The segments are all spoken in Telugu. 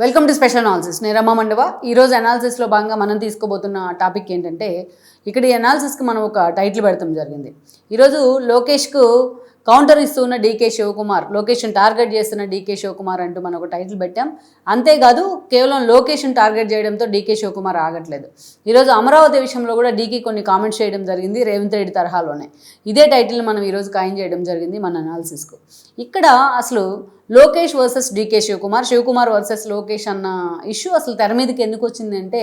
వెల్కమ్ టు స్పెషల్ అనాలిసిస్ నేను రమ్మ మండవ. ఈరోజు అనాలిసిస్లో భాగంగా మనం తీసుకోబోతున్న టాపిక్ ఏంటంటే ఇక్కడ ఈ అనాలిసిస్కి మనం ఒక టైటిల్ పెడతాం జరిగింది. ఈరోజు లోకేష్కు కౌంటర్ ఇస్తున్న డీకే శివకుమార్ లొకేషన్ టార్గెట్ చేస్తున్న డీకే శివకుమార్ అంటూ మనం ఒక టైటిల్ పెట్టాం. అంతేకాదు కేవలం లొకేషన్ టార్గెట్ చేయడంతో డీకే శివకుమార్ ఆగట్లేదు. ఈరోజు అమరావతి విషయంలో కూడా డీకే కొన్ని కామెంట్స్ చేయడం జరిగింది రేవంత్ రెడ్డి తరహాలోనే. ఇదే టైటిల్ మనం ఈరోజు ఖాయం చేయడం జరిగింది మన అనాలిసిస్కు ఇక్కడ అసలు Lokesh versus DK Shivakumar Shivakumar versus Lokesh అన్న ఇష్యూ అసలు తెర మీదకి ఎందుకు వచ్చిందంటే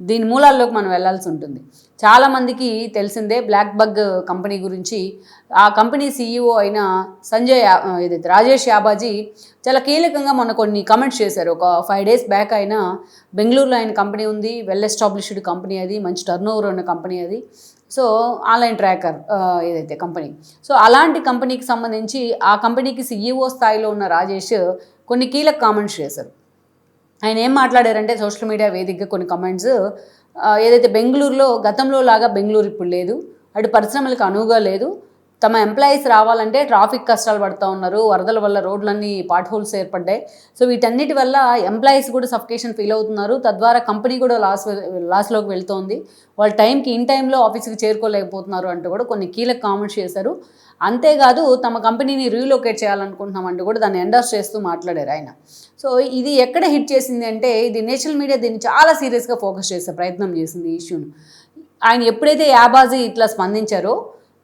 దీని మూలాల్లోకి మనం వెళ్ళాల్సి ఉంటుంది. చాలామందికి తెలిసిందే బ్లాక్ బగ్ కంపెనీ గురించి. ఆ కంపెనీ సీఈఓ అయిన సంజయ్ ఏదైతే రాజేష్ యాబాజీ చాలా కీలకంగా మొన్న కొన్ని కమెంట్స్ చేశారు. ఒక ఫైవ్ డేస్ బ్యాక్ అయినా బెంగళూరులో ఆయన కంపెనీ ఉంది వెల్ ఎస్టాబ్లిష్డ్ కంపెనీ అది మంచి టర్న్ ఓవర్ ఉన్న కంపెనీ అది. సో ఆన్లైన్ ట్రాకర్ ఏదైతే కంపెనీ. సో అలాంటి కంపెనీకి సంబంధించి ఆ కంపెనీకి సీఈఓ స్థాయిలో ఉన్న రాజేష్ కొన్ని కీలక కామెంట్స్ చేశారు. ఆయన ఏం మాట్లాడారంటే సోషల్ మీడియా వేదికగా కొన్ని కమెంట్స్ ఏదైతే బెంగళూరులో గతంలో లాగా బెంగళూరు ఇప్పుడు లేదు అటు పరిశ్రమలకు అనువుగా లేదు తమ ఎంప్లాయీస్ రావాలంటే ట్రాఫిక్ కష్టాలు పడుతూ ఉన్నారు. వరదల వల్ల రోడ్లన్నీ పాట్ హోల్స్ ఏర్పడ్డాయి. సో వీటన్నిటి వల్ల ఎంప్లాయీస్ కూడా సఫికేషన్ ఫీల్ అవుతున్నారు. తద్వారా కంపెనీ కూడా లాస్ లాస్లోకి వెళ్తోంది. వాళ్ళ టైంకి ఇన్ టైంలో ఆఫీస్కి చేరుకోలేకపోతున్నారు అంటూ కూడా కొన్ని కీలక కామెంట్స్ చేశారు. అంతేకాదు తమ కంపెనీని రీలొకేట్ చేయాలనుకుంటున్నామంటూ కూడా దాన్ని ఎండర్స్ చేస్తూ మాట్లాడారు ఆయన. సో ఇది ఎక్కడ హిట్ చేసింది అంటే ఇది నేషనల్ మీడియా దీన్ని చాలా సీరియస్గా ఫోకస్ చేసే ప్రయత్నం చేసింది ఈ ఇష్యూను ఆయన ఎప్పుడైతే యాబాజీ ఇట్లా స్పందించారో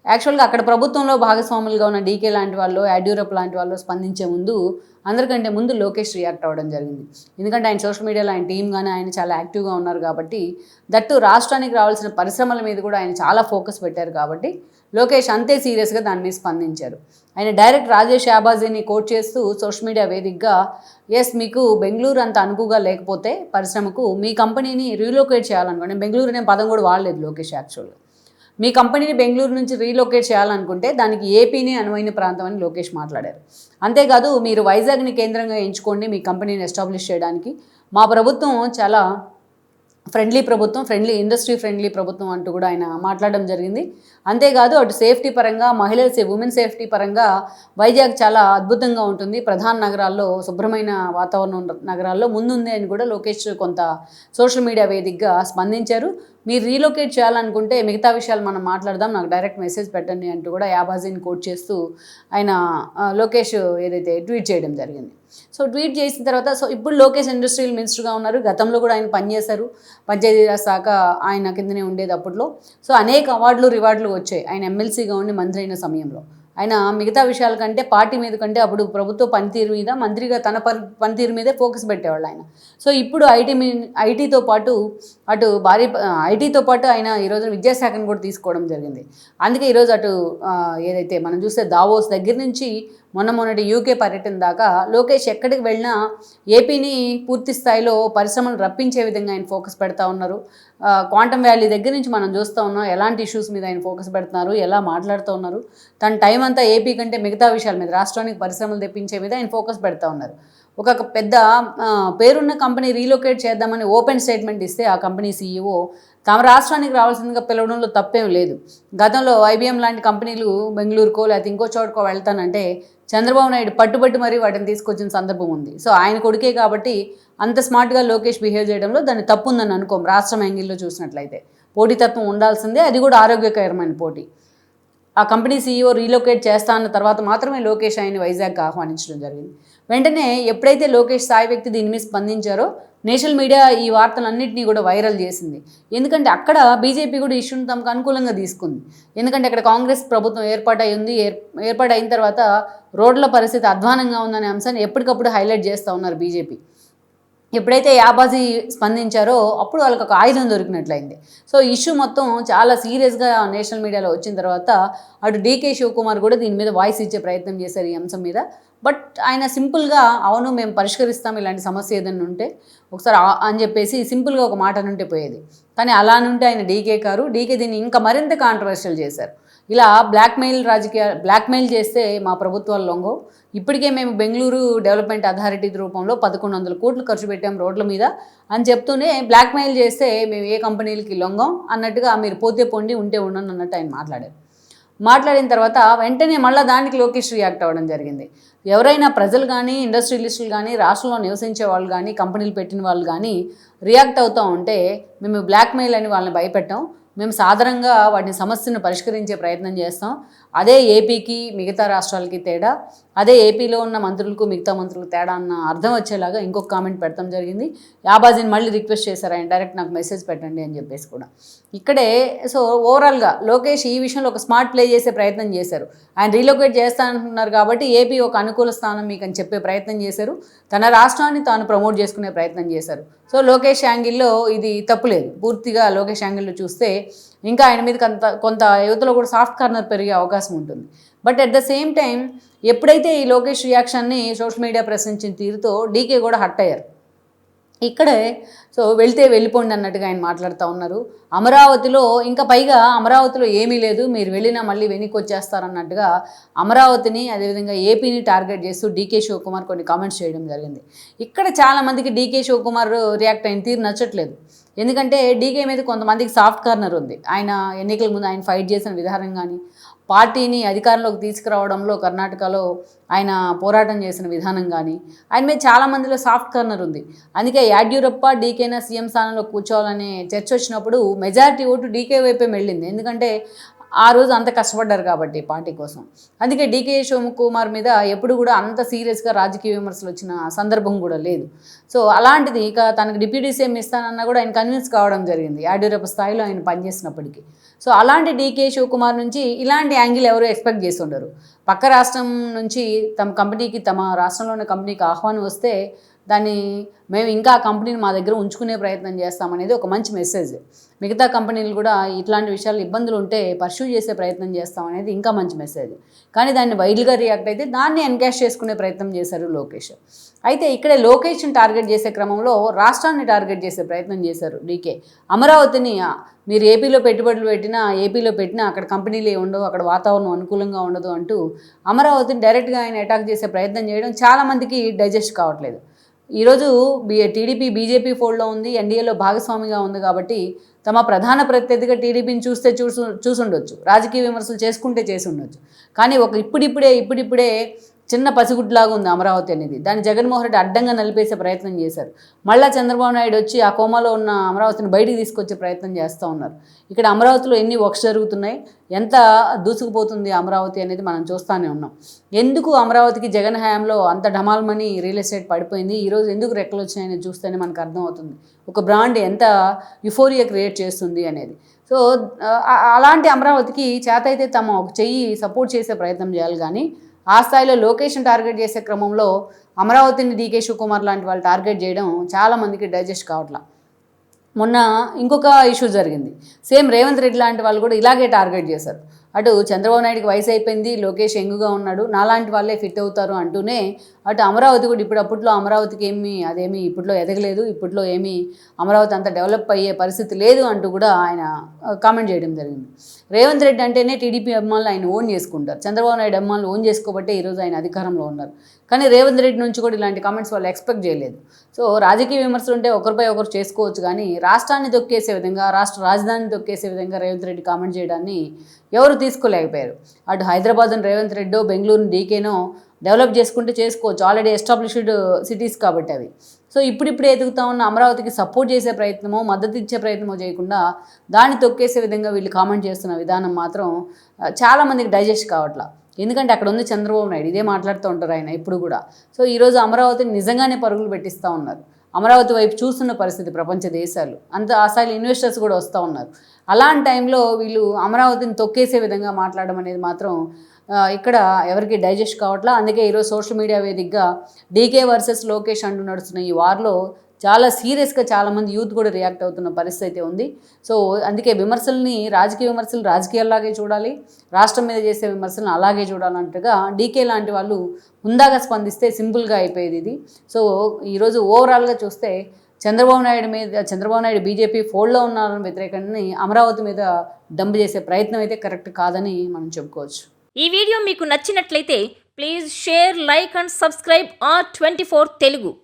యాక్చువల్గా అక్కడ ప్రభుత్వంలో భాగస్వాములుగా ఉన్న డీకే లాంటి వాళ్ళు యాడ్యూరప్ లాంటి వాళ్ళు స్పందించే ముందు అందరికంటే ముందు లోకేష్ రియాక్ట్ అవ్వడం జరిగింది. ఎందుకంటే ఆయన సోషల్ మీడియాలో ఆయన టీం కానీ ఆయన చాలా యాక్టివ్గా ఉన్నారు కాబట్టి దట్టు రాష్ట్రానికి రావాల్సిన పరిశ్రమల మీద కూడా ఆయన చాలా ఫోకస్ పెట్టారు కాబట్టి లోకేష్ అంతే సీరియస్గా దాని మీద స్పందించారు. ఆయన డైరెక్ట్ రాజేష్ యాబాజీని కోట్ చేస్తూ సోషల్ మీడియా వేదికగా ఎస్ మీకు బెంగళూరు అంత అనుకుగా లేకపోతే పరిశ్రమకు మీ కంపెనీని రీలోకేట్ చేయాలనుకోండి. బెంగళూరు అనే పదం కూడా వాడలేదు లోకేష్ యాక్చువల్గా మీ కంపెనీని బెంగళూరు నుంచి రీలొకేట్ చేయాలనుకుంటే దానికి ఏపీని అనువైన ప్రాంతం అని లోకేష్ మాట్లాడారు. అంతేకాదు మీరు వైజాగ్ని కేంద్రంగా ఎంచుకోండి మీ కంపెనీని ఎస్టాబ్లిష్ చేయడానికి. మా ప్రభుత్వం చాలా ఫ్రెండ్లీ ప్రభుత్వం ఫ్రెండ్లీ ఇండస్ట్రీ ఫ్రెండ్లీ ప్రభుత్వం అంటూ కూడా ఆయన మాట్లాడడం జరిగింది. అంతేకాదు అటు సేఫ్టీ పరంగా మహిళల సే ఉమెన్ సేఫ్టీ పరంగా వైజాగ్ చాలా అద్భుతంగా ఉంటుంది. ప్రధాన నగరాల్లో శుభ్రమైన వాతావరణం నగరాల్లో ముందుంది అని కూడా లోకేష్ కొంత సోషల్ మీడియా వేదికగా స్పందించారు. మీరు రీలొకేట్ చేయాలనుకుంటే మిగతా విషయాలు మనం మాట్లాడదాం. నాకు డైరెక్ట్ మెసేజ్ పెట్టండి అంటూ కూడా యాబాజీని కోట్ చేస్తూ ఆయన లోకేష్ ఏదైతే ట్వీట్ చేయడం జరిగింది. సో ట్వీట్ చేసిన తర్వాత సో ఇప్పుడు లోకేష్ ఇండస్ట్రియల్ మినిస్టర్గా ఉన్నారు. గతంలో కూడా ఆయన పనిచేశారు. పంచాయతీరాజ్ శాఖ ఆయన కిందనే ఉండేది అప్పట్లో. సో అనేక అవార్డులు రివార్డులు వచ్చాయి. ఆయన ఎమ్మెల్సీగా ఉండి మంత్రి అయిన సమయంలో. ఆయన మిగతా విషయాల కంటే పార్టీ మీద కంటే అప్పుడు ప్రభుత్వ పనితీరు మీద మంత్రిగా తన పని పనితీరు మీదే ఫోకస్ పెట్టేవాళ్ళు ఆయన. సో ఇప్పుడు ఐటీ మీ ఐటీతో పాటు అటు భారీ ఐటీతో పాటు ఆయన ఈరోజు విద్యాశాఖను కూడా తీసుకోవడం జరిగింది. అందుకే ఈరోజు అటు ఏదైతే మనం చూస్తే దావోస్ దగ్గర నుంచి మొన్న మొన్నటి యూకే పర్యటన దాకా లోకేష్ ఎక్కడికి వెళ్ళినా ఏపీని పూర్తి స్థాయిలో పరిశ్రమలు రప్పించే విధంగా ఆయన ఫోకస్ పెడతా ఉన్నారు. క్వాంటమ్ వ్యాలీ దగ్గర నుంచి మనం చూస్తూ ఉన్నాం ఎలాంటి ఇష్యూస్ మీద ఆయన ఫోకస్ పెడుతున్నారు ఎలా మాట్లాడుతూ ఉన్నారు. తన టైం అంతా ఏపీ కంటే మిగతా విషయాల మీద రాష్ట్రానికి పరిశ్రమలు తెప్పించే మీద ఆయన ఫోకస్ పెడతా ఉన్నారు. ఒక పెద్ద పేరున్న కంపెనీ రీలొకేట్ చేద్దామని ఓపెన్ స్టేట్మెంట్ ఇస్తే ఆ కంపెనీ సీఈఓ తమ రాష్ట్రానికి రావాల్సిందిగా పిలవడంలో తప్పేం లేదు. గతంలో ఐబీఎం లాంటి కంపెనీలు బెంగళూరుకో లేకపోతే ఇంకో చోటుకో వెళ్తానంటే చంద్రబాబు నాయుడు పట్టుబట్టి మరీ వాటిని తీసుకొచ్చిన సందర్భం ఉంది. సో ఆయన కొడుకే కాబట్టి అంత స్మార్ట్గా లోకేష్ బిహేవ్ చేయడంలో దాన్ని తప్పు ఉందని అనుకోం రాష్ట్రం యాంగిల్లో చూసినట్లయితే. పోటీతత్వం ఉండాల్సిందే అది కూడా ఆరోగ్యకరమైన పోటీ. ఆ కంపెనీ సీఈఓ రీలొకేట్ చేస్తా అన్న తర్వాత మాత్రమే లోకేష్ ఆయన వైజాగ్ ఆహ్వానించడం జరిగింది. వెంటనే ఎప్పుడైతే లోకేష్ స్థాయి వ్యక్తి దీని మీద స్పందించారో నేషనల్ మీడియా ఈ వార్తలన్నింటినీ కూడా వైరల్ చేసింది. ఎందుకంటే అక్కడ బీజేపీ కూడా ఇష్యూని తమకు అనుకూలంగా తీసుకుంది. ఎందుకంటే అక్కడ కాంగ్రెస్ ప్రభుత్వం ఏర్పాటై ఉంది. ఏర్ ఏర్పాటు అయిన తర్వాత రోడ్ల పరిస్థితి అధ్వానంగా ఉందనే అంశాన్ని ఎప్పటికప్పుడు హైలైట్ చేస్తూ ఉన్నారు బీజేపీ. ఎప్పుడైతే యాబాజీ స్పందించారో అప్పుడు వాళ్ళకి ఒక ఆయుధం దొరికినట్లయింది. సో ఇష్యూ మొత్తం చాలా సీరియస్గా నేషనల్ మీడియాలో వచ్చిన తర్వాత అటు డీకే శివకుమార్ కూడా దీని మీద వాయిస్ ఇచ్చే ప్రయత్నం చేశారు ఈ అంశం మీద. బట్ ఆయన సింపుల్గా అవును మేము పరిష్కరిస్తాం ఇలాంటి సమస్య ఏదైనా ఉంటే ఒకసారి అని చెప్పేసి సింపుల్గా ఒక మాట నుంటే పోయేది. కానీ అలా నుండి ఆయన డీకే కారు డీకే దీన్ని ఇంకా మరింత కాంట్రవర్షియల్ చేశారు. ఇలా బ్లాక్మెయిల్ రాజకీయ బ్లాక్మెయిల్ చేస్తే మా ప్రభుత్వాలు లొంగో ఇప్పటికే మేము బెంగళూరు డెవలప్మెంట్ అథారిటీ రూపంలో పదకొండు వందల కోట్లు ఖర్చు పెట్టాం రోడ్ల మీద అని చెప్తూనే బ్లాక్మెయిల్ చేస్తే మేము ఏ కంపెనీలకి లొంగం అన్నట్టుగా మీరు పోతే పొండి ఉంటే ఉండను అన్నట్టు ఆయన మాట్లాడారు. మాట్లాడిన తర్వాత వెంటనే మళ్ళీ దానికి లోకేష్ రియాక్ట్ అవ్వడం జరిగింది. ఎవరైనా ప్రజలు కానీ ఇండస్ట్రియలిస్టులు కానీ రాష్ట్రంలో నివసించే వాళ్ళు కానీ కంపెనీలు పెట్టిన వాళ్ళు కానీ రియాక్ట్ అవుతూ ఉంటే మేము బ్లాక్మెయిల్ అని వాళ్ళని భయపెట్టాం. మేము సాధారణంగా వాటిని సమస్యను పరిష్కరించే ప్రయత్నం చేస్తాం. అదే ఏపీకి మిగతా రాష్ట్రాలకి తేడా అదే ఏపీలో ఉన్న మంత్రులకు మిగతా మంత్రులకు తేడా అన్న అర్థం వచ్చేలాగా ఇంకొక కామెంట్ పెట్టడం జరిగింది. యాబాజీని మళ్ళీ రిక్వెస్ట్ చేశారు ఆయన డైరెక్ట్ నాకు మెసేజ్ పెట్టండి అని చెప్పేసి కూడా. ఇక్కడే సో ఓవరాల్గా లోకేష్ ఈ విషయంలో ఒక స్మార్ట్ ప్లే చేసే ప్రయత్నం చేశారు. ఆయన రీలొకేట్ చేస్తానంటున్నారు కాబట్టి ఏపీ ఒక అనుకూల స్థానం మీకు అని చెప్పే ప్రయత్నం చేశారు. తన రాష్ట్రాన్ని తాను ప్రమోట్ చేసుకునే ప్రయత్నం చేశారు. సో లోకేష్ యాంగిల్లో ఇది తప్పులేదు. పూర్తిగా లోకేష్ యాంగిల్లో చూస్తే ఇంకా ఆయన మీద కొంత కొంత యువతలో కూడా సాఫ్ట్ కార్నర్ పెరిగే అవకాశం ఉంటుంది. But at the same time ఎప్పుడైతే ఈ లోకేష్ రియాక్షన్ని సోషల్ మీడియా ప్రశ్నించిన తీరుతో డీకే కూడా హట్ అయ్యారు. ఇక్కడే సో వెళ్తే వెళ్ళిపోండి అన్నట్టుగా ఆయన మాట్లాడుతూ ఉన్నారు. అమరావతిలో ఇంకా పైగా అమరావతిలో ఏమీ లేదు. మీరు వెళ్ళినా మళ్ళీ వెనక్కి వచ్చేస్తారన్నట్టుగా అమరావతిని అదేవిధంగా ఏపీని టార్గెట్ చేస్తూ డీకే శివకుమార్ కొన్ని కామెంట్స్ చేయడం జరిగింది. ఇక్కడ చాలామందికి డీకే శివకుమార్ రియాక్ట్ అయిన తీరు నచ్చట్లేదు. ఎందుకంటే డీకే మీద కొంతమందికి సాఫ్ట్ కార్నర్ ఉంది. ఆయన ఎన్నికల ముందు ఆయన ఫైట్ చేసిన విధానం కానీ పార్టీని అధికారంలోకి తీసుకురావడంలో కర్ణాటకలో ఆయన పోరాటం చేసిన విధానం కానీ ఆయన మీద చాలామందిలో సాఫ్ట్ కార్నర్ ఉంది. అందుకే యాడ్యూరప్ప డీకే డీకేనా సీఎం స్థానంలో కూర్చోవాలనే చర్చ వచ్చినప్పుడు మెజారిటీ ఓటు డీకే వైపే వెళ్ళింది ఎందుకంటే ఆ రోజు అంత కష్టపడ్డారు కాబట్టి పార్టీ కోసం. అందుకే డీకే శివకుమార్ మీద ఎప్పుడు కూడా అంత సీరియస్గా రాజకీయ విమర్శలు వచ్చిన సందర్భం కూడా లేదు. సో అలాంటిది ఇక తనకు డిప్యూటీ సీఎం ఇస్తానన్నా కూడా ఆయన కన్విన్స్ కావడం జరిగింది. యాడ్యూరప్ప స్థాయిలో ఆయన పనిచేసినప్పటికీ. సో అలాంటి డీకే శివకుమార్ నుంచి ఇలాంటి యాంగిల్ ఎవరు ఎక్స్పెక్ట్ చేసి ఉండరు పక్క రాష్ట్రం నుంచి తమ కంపెనీకి తమ రాష్ట్రంలోని కంపెనీకి ఆహ్వానం వస్తే దాన్ని మేము ఇంకా ఆ కంపెనీని మా దగ్గర ఉంచుకునే ప్రయత్నం చేస్తామనేది ఒక మంచి మెసేజ్. మిగతా కంపెనీలు కూడా ఇట్లాంటి విషయాలు ఇబ్బందులు ఉంటే పర్సూ చేసే ప్రయత్నం చేస్తామనేది ఇంకా మంచి మెసేజ్. కానీ దాన్ని వైల్డ్గా రియాక్ట్ అయితే దాన్ని ఎన్కాష్ చేసుకునే ప్రయత్నం చేశారు లోకేష్. అయితే ఇక్కడే లోకేష్ని టార్గెట్ చేసే క్రమంలో రాష్ట్రాన్ని టార్గెట్ చేసే ప్రయత్నం చేశారు డీకే. అమరావతిని మీరు ఏపీలో పెట్టుబడులు పెట్టినా ఏపీలో పెట్టినా అక్కడ కంపెనీలు ఏ ఉండవు అక్కడ వాతావరణం అనుకూలంగా ఉండదు అంటూ అమరావతిని డైరెక్ట్గా ఆయన అటాక్ చేసే ప్రయత్నం చేయడం చాలామందికి డైజెస్ట్ కావట్లేదు. ఈరోజు బీ టీడీపీ బీజేపీ ఫోల్డ్లో ఉంది ఎన్డీఏలో భాగస్వామిగా ఉంది కాబట్టి తమ ప్రధాన ప్రత్యర్థిగా టీడీపీని చూస్తే చూసు చూసుండొచ్చు. రాజకీయ విమర్శలు చేసుకుంటే చేసి ఉండొచ్చు కానీ ఒక ఇప్పుడిప్పుడే ఇప్పుడిప్పుడే చిన్న పసిగుడ్లాగా ఉంది అమరావతి అనేది. దాన్ని జగన్మోహన్ రెడ్డి అడ్డంగా నలిపేసే ప్రయత్నం చేశారు. మళ్ళా చంద్రబాబు నాయుడు వచ్చి ఆ కోమాలో ఉన్న అమరావతిని బయటికి తీసుకొచ్చే ప్రయత్నం చేస్తూ ఉన్నారు. ఇక్కడ అమరావతిలో ఎన్ని వర్క్స్ జరుగుతున్నాయి? ఎంత దూసుకుపోతుంది అమరావతి అనేది మనం చూస్తూనే ఉన్నాం. ఎందుకు అమరావతికి జగన్ హయాంలో అంత డమాల్మని రియల్ ఎస్టేట్ పడిపోయింది? ఈరోజు ఎందుకు రెక్కలు వచ్చినాయని చూస్తేనే మనకు అర్థమవుతుంది. ఒక బ్రాండ్ ఎంత యుఫోరియా క్రియేట్ చేస్తుంది అనేది. సో అలాంటి అమరావతికి చేత అయితే తమ ఒక చెయ్యి సపోర్ట్ చేసే ప్రయత్నం చేయాలి కానీ ఆ స్థాయిలో లొకేషన్ టార్గెట్ చేసే క్రమంలో అమరావతిని డీకే శివకుమార్ లాంటి వాళ్ళు టార్గెట్ చేయడం చాలా మందికి డైజెస్ట్ కావట్లా. మొన్న ఇంకొక ఇష్యూ జరిగింది. సేమ్ రేవంత్ రెడ్డి లాంటి వాళ్ళు కూడా ఇలాగే టార్గెట్ చేశారు. అటు చంద్రబాబు నాయుడుకి వయసు అయిపోయింది లోకేష్ ఎంగుగా ఉన్నాడు నాలాంటి వాళ్ళే ఫిట్ అవుతారు అంటూనే అటు అమరావతి కూడా ఇప్పుడు అప్పట్లో అమరావతికి ఏమి అదేమీ ఇప్పట్లో ఎదగలేదు ఇప్పట్లో ఏమీ అమరావతి అంత డెవలప్ అయ్యే పరిస్థితి లేదు అంటూ కూడా ఆయన కామెంట్ చేయడం జరిగింది. రేవంత్ రెడ్డి అంటేనే టీడీపీ అభిమానులు ఆయన ఓన్ చేసుకుంటారు. చంద్రబాబు నాయుడు అభిమానులు ఓన్ చేసుకోబట్టే ఈరోజు ఆయన అధికారంలో ఉన్నారు. కానీ రేవంత్ రెడ్డి నుంచి కూడా ఇలాంటి కామెంట్స్ వాళ్ళు ఎక్స్పెక్ట్ చేయలేదు. సో రాజకీయ విమర్శలు ఉంటే ఒకరిపై ఒకరు చేసుకోవచ్చు కానీ రాష్ట్రాన్ని తొక్కేసే విధంగా రాష్ట్ర రాజధానిని తొక్కేసే విధంగా రేవంత్ రెడ్డి కామెంట్ చేయడాన్ని ఎవరు తీసుకోలేకపోయారు. అటు హైదరాబాద్ను రేవంత్ రెడ్డో బెంగళూరుని డీకేనో డెవలప్ చేసుకుంటే చేసుకోవచ్చు. ఆల్రెడీ ఎస్టాబ్లిష్డ్ సిటీస్ కాబట్టి అవి. సో ఇప్పుడిప్పుడే ఎదుగుతా ఉన్న అమరావతికి సపోర్ట్ చేసే ప్రయత్నమో మద్దతు ఇచ్చే ప్రయత్నమో చేయకుండా దాన్ని తొక్కేసే విధంగా వీళ్ళు కామెంట్ చేస్తున్న విధానం మాత్రం చాలామందికి డైజెస్ట్ కావట్లా. ఎందుకంటే అక్కడ ఉంది చంద్రబాబు నాయుడు. ఇదే మాట్లాడుతూ ఉంటారు ఆయన ఇప్పుడు కూడా. సో ఈరోజు అమరావతిని నిజంగానే పరుగులు పెట్టిస్తూ ఉన్నారు. అమరావతి వైపు చూస్తున్న పరిస్థితి ప్రపంచ దేశాలు. అంత ఆ స్థాయిలో ఇన్వెస్టర్స్ కూడా వస్తూ ఉన్నారు. అలాంటి టైంలో వీళ్ళు అమరావతిని తొక్కేసే విధంగా మాట్లాడడం అనేది మాత్రం ఇక్కడ ఎవరికి డైజెస్ట్ కావట్లా? అందుకే ఈరోజు సోషల్ మీడియా వేదికగా డీకే వర్సెస్ లోకేష్ అంటూ నడుస్తున్న ఈ వార్లో చాలా సీరియస్గా చాలామంది యూత్ కూడా రియాక్ట్ అవుతున్న పరిస్థితి అయితే ఉంది. సో అందుకే విమర్శల్ని రాజకీయ విమర్శలు రాజకీయాల్లాగే చూడాలి. రాష్ట్రం మీద చేసే విమర్శలను అలాగే చూడాలంటగా డీకే లాంటి వాళ్ళు హుందాగా స్పందిస్తే సింపుల్గా అయిపోయేది ఇది. సో ఈరోజు ఓవరాల్గా చూస్తే చంద్రబాబు నాయుడు మీద చంద్రబాబు నాయుడు బీజేపీ ఫోల్డ్లో ఉన్నారని వ్యతిరేకాన్ని అమరావతి మీద డంప్ చేసే ప్రయత్నం అయితే కరెక్ట్ కాదని మనం చెప్పుకోవచ్చు. ఈ వీడియో మీకు నచ్చినట్లయితే please share like and subscribe R twenty Telugu.